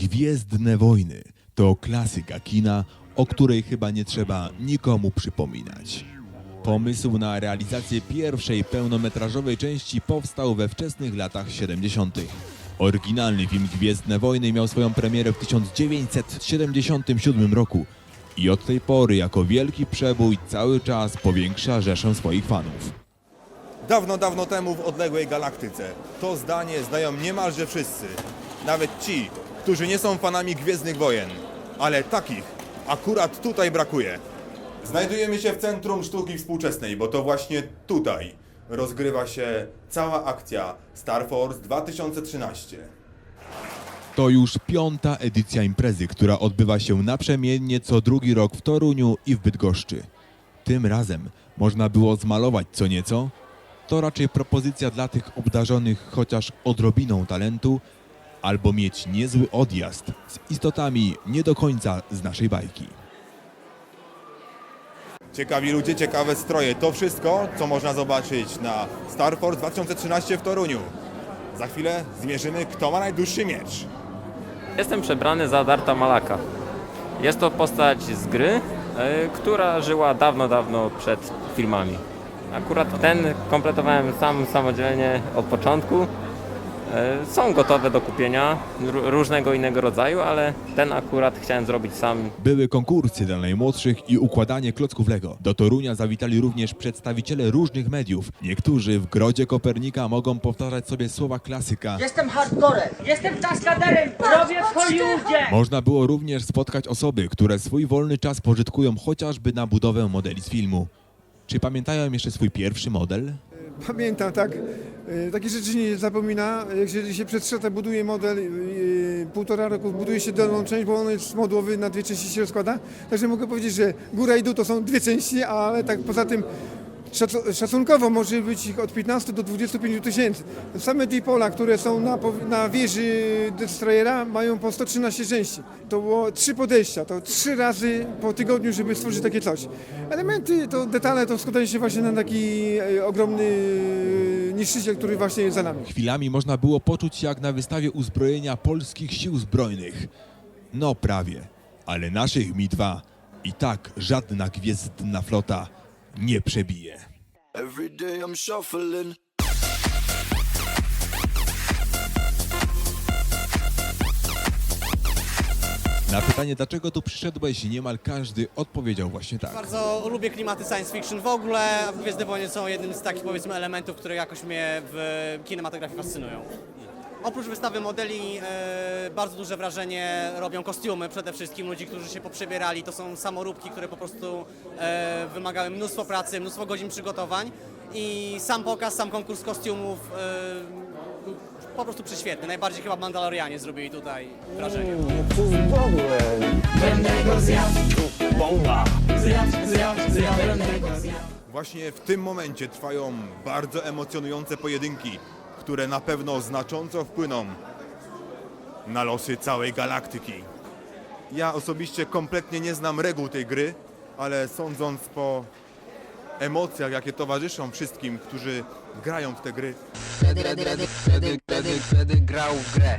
Gwiezdne Wojny to klasyka kina, o której chyba nie trzeba nikomu przypominać. Pomysł na realizację pierwszej pełnometrażowej części powstał we wczesnych latach 70. Oryginalny film Gwiezdne Wojny miał swoją premierę w 1977 roku i od tej pory jako wielki przebój cały czas powiększa rzeszę swoich fanów. Dawno, dawno temu w odległej galaktyce. To zdanie znają niemalże wszyscy. Nawet ci, którzy nie są fanami Gwiezdnych Wojen. Ale takich akurat tutaj brakuje. Znajdujemy się w Centrum Sztuki Współczesnej, bo to właśnie tutaj rozgrywa się cała akcja Star Force 2013. To już piąta edycja imprezy, która odbywa się naprzemiennie co drugi rok w Toruniu i w Bydgoszczy. Tym razem można było zmalować co nieco. To raczej propozycja dla tych obdarzonych chociaż odrobiną talentu, albo mieć niezły odjazd z istotami nie do końca z naszej bajki. Ciekawi ludzie, ciekawe stroje. To wszystko, co można zobaczyć na Star Force 2013 w Toruniu. Za chwilę zmierzymy, kto ma najdłuższy miecz. Jestem przebrany za Darta Malaka. Jest to postać z gry, e, która żyła dawno, dawno przed filmami. Akurat ten kompletowałem sam samodzielnie od początku. E, Są gotowe do kupienia różnego innego rodzaju, ale ten akurat chciałem zrobić sam. Były konkursy dla najmłodszych i układanie klocków Lego. Do Torunia zawitali również przedstawiciele różnych mediów. Niektórzy w grodzie Kopernika mogą powtarzać sobie słowa klasyka. Jestem hardcorem. Jestem kaskaderem, robię w Hollywoodzie! Można było również spotkać osoby, które swój wolny czas pożytkują chociażby na budowę modeli z filmu. Czy pamiętają jeszcze swój pierwszy model? Pamiętam, tak. E, Takie rzeczy się nie zapomina. Jeżeli się przed szatę buduje model, półtora roku buduje się dolną część, bo on jest modułowy, na dwie części się rozkłada. Także mogę powiedzieć, że góra i dół to są dwie części, ale tak poza tym szacunkowo może być ich od 15 do 25 tysięcy. Same dipola, które są na, na wieży Destroyera mają po 113 części. To było trzy podejścia, to trzy razy po tygodniu, żeby stworzyć takie coś. Elementy, to detale to składają się właśnie na taki e, ogromny e, niszczyciel, który właśnie jest za nami. Chwilami można było poczuć jak na wystawie uzbrojenia polskich sił zbrojnych. No prawie, ale naszych Mi-2 i tak żadna gwiezdna flota nie przebije. Every day I'm shuffling. Na pytanie, dlaczego tu przyszedłeś, niemal każdy odpowiedział właśnie tak. Bardzo lubię klimaty science fiction w ogóle, a Gwiezdne Wojny są jednym z takich powiedzmy elementów, które jakoś mnie w kinematografii fascynują. Oprócz wystawy modeli e, bardzo duże wrażenie robią kostiumy przede wszystkim ludzi, którzy się poprzebierali. To są samoróbki, które po prostu e, wymagały mnóstwo pracy, mnóstwo godzin przygotowań i sam pokaz, sam konkurs kostiumów e, był po prostu prześwietny. Najbardziej chyba Mandalorianie zrobili tutaj wrażenie. Właśnie w tym momencie trwają bardzo emocjonujące pojedynki, które na pewno znacząco wpłyną na losy całej galaktyki. Ja osobiście kompletnie nie znam reguł tej gry, ale sądząc po emocjach, jakie towarzyszą wszystkim, którzy grają w te gry, będę, będę, będę, będę, będę grał w grę.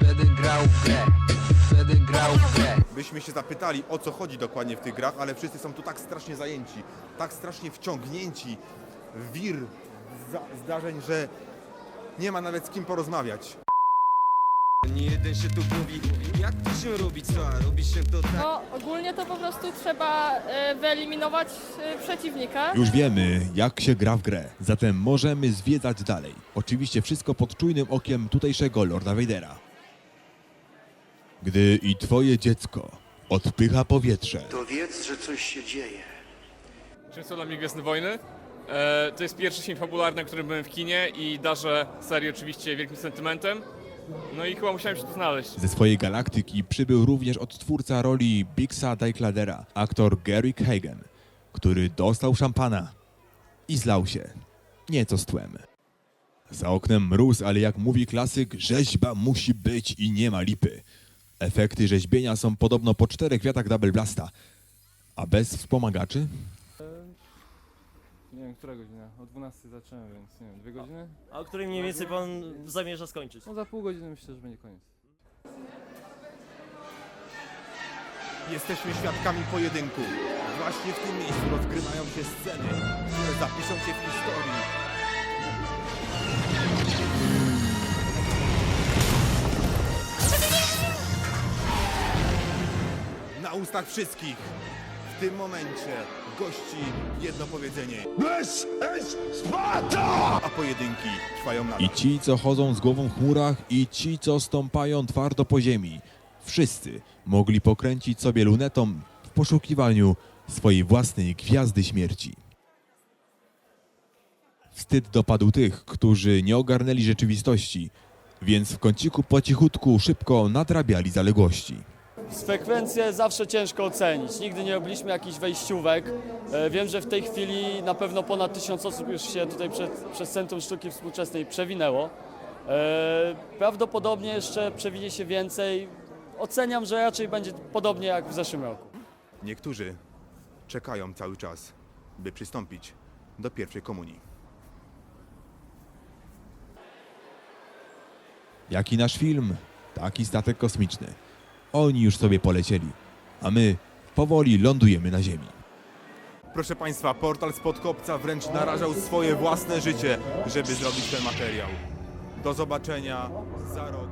Będę grał w grę. Będę grał w grę. byśmy się zapytali, o co chodzi dokładnie w tych grach, ale wszyscy są tu tak strasznie zajęci, tak strasznie wciągnięci w wir zdarzeń, że nie ma nawet z kim porozmawiać. Nie jeden się tu mówi, jak to się robi, co? Robi się to tak. No, ogólnie to po prostu trzeba e, wyeliminować e, przeciwnika. Już wiemy, jak się gra w grę, zatem możemy zwiedzać dalej. Oczywiście wszystko pod czujnym okiem tutejszego Lorda Vadera. Gdy i twoje dziecko odpycha powietrze, To wiedz, że coś się dzieje. Czym są dla mnie Gwiezdne Wojny? E, to jest pierwszy film fabularny, na którym byłem w kinie i darzę serię oczywiście wielkim sentymentem. No i chyba musiałem się tu znaleźć. ze swojej galaktyki przybył również odtwórca roli Bixa Dykladera, aktor Gary Hagen, który dostał szampana i zlał się nieco z tłem. Za oknem mróz, ale jak mówi klasyk, rzeźba musi być i nie ma lipy. Efekty rzeźbienia są podobno po czterech wiatach Double Blasta, a bez wspomagaczy? Nie wiem, która godzina. O 12 zacząłem, więc nie wiem, dwie godziny? A o której mniej więcej pan zamierza skończyć? No za pół godziny myślę, że będzie koniec. Jesteśmy świadkami pojedynku. Właśnie w tym miejscu rozgrywają się sceny, które zapiszą się w historii. Na ustach wszystkich w tym momencie gości jedno powiedzenie. This is Sparta! A pojedynki trwają nadal. I ci, co chodzą z głową w chmurach, i ci, co stąpają twardo po ziemi. Wszyscy mogli pokręcić sobie lunetą w poszukiwaniu swojej własnej gwiazdy śmierci. Wstyd dopadł tych, którzy nie ogarnęli rzeczywistości, więc w kąciku po cichutku szybko nadrabiali zaległości. Frekwencję zawsze ciężko ocenić. Nigdy nie robiliśmy jakichś wejściówek. E, Wiem, że w tej chwili na pewno ponad tysiąc osób już się tutaj przed, przez Centrum Sztuki Współczesnej przewinęło. E, Prawdopodobnie jeszcze przewinie się więcej. Oceniam, że raczej będzie podobnie jak w zeszłym roku. Niektórzy czekają cały czas, by przystąpić do pierwszej komunii. Jaki nasz film, taki statek kosmiczny. Oni już sobie polecieli, a my powoli lądujemy na Ziemi. Proszę Państwa, portal spod kopca wręcz narażał swoje własne życie, żeby zrobić ten materiał. Do zobaczenia za rok.